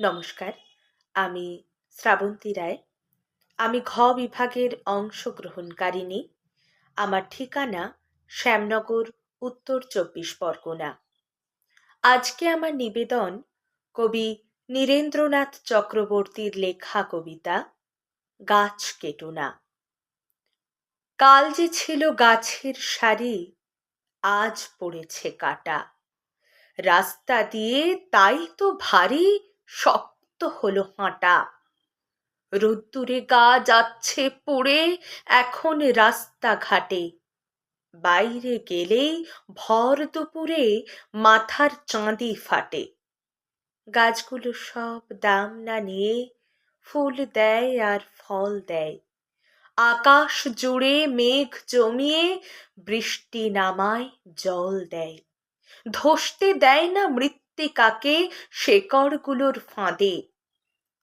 নমস্কার, আমি শ্রাবন্তী রায়। আমি ঘ বিভাগের অংশগ্রহণকারিণী। আমার ঠিকানা শ্যামনগর, উত্তর চব্বিশ পরগনা। আজকে আমার নিবেদন কবি নীরেন্দ্রনাথ চক্রবর্তীর লেখা কবিতা, গাছ কেটো না। কাল যে ছিল গাছের সারি, আজ পড়েছে কাটা। রাস্তা দিয়ে তাই তো ভারী শক্ত হলো হাঁটা। রোদ্দুরে গা যাচ্ছে পড়ে, এখন রাস্তাঘাটে। বাইরে গেলেই ভর দুপুরে, মাথার চাঁদি ফাটে। গাছগুলো সব দাম না নিয়ে ফুল দেয় আর ফল দেয়। আকাশ জুড়ে মেঘ জমিয়ে বৃষ্টি নামায় জল দেয়। ধসতে দেয় না মৃত্তিকাকে শেকড়গুলোর ফাঁদে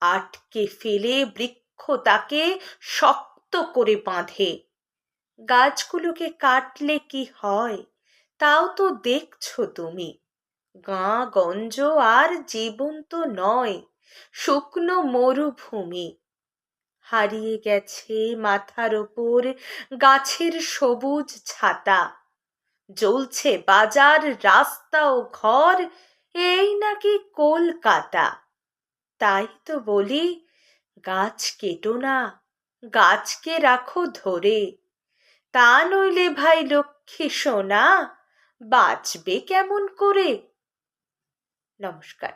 আটকে ফেলে বৃক্ষ তাকে শক্ত করে বাঁধে। গাছগুলোকে কাটলে কি হয়? তাও তো দেখছ তুমি। গাঁ গঞ্জ আর জীবন্ত নয়, শুকনো মরুভূমি। হারিয়ে গেছে মাথার ওপর গাছের সবুজ ছাতা। জ্বলছে বাজার, রাস্তা ও ঘর এই নাকি কলকাতা? তাই তো বলি, গাছ কেটো না, গাছকে রাখো ধরে। তা নইলে ভাই লক্ষ্মী সোনা, বাঁচবে কেমন করে? নমস্কার।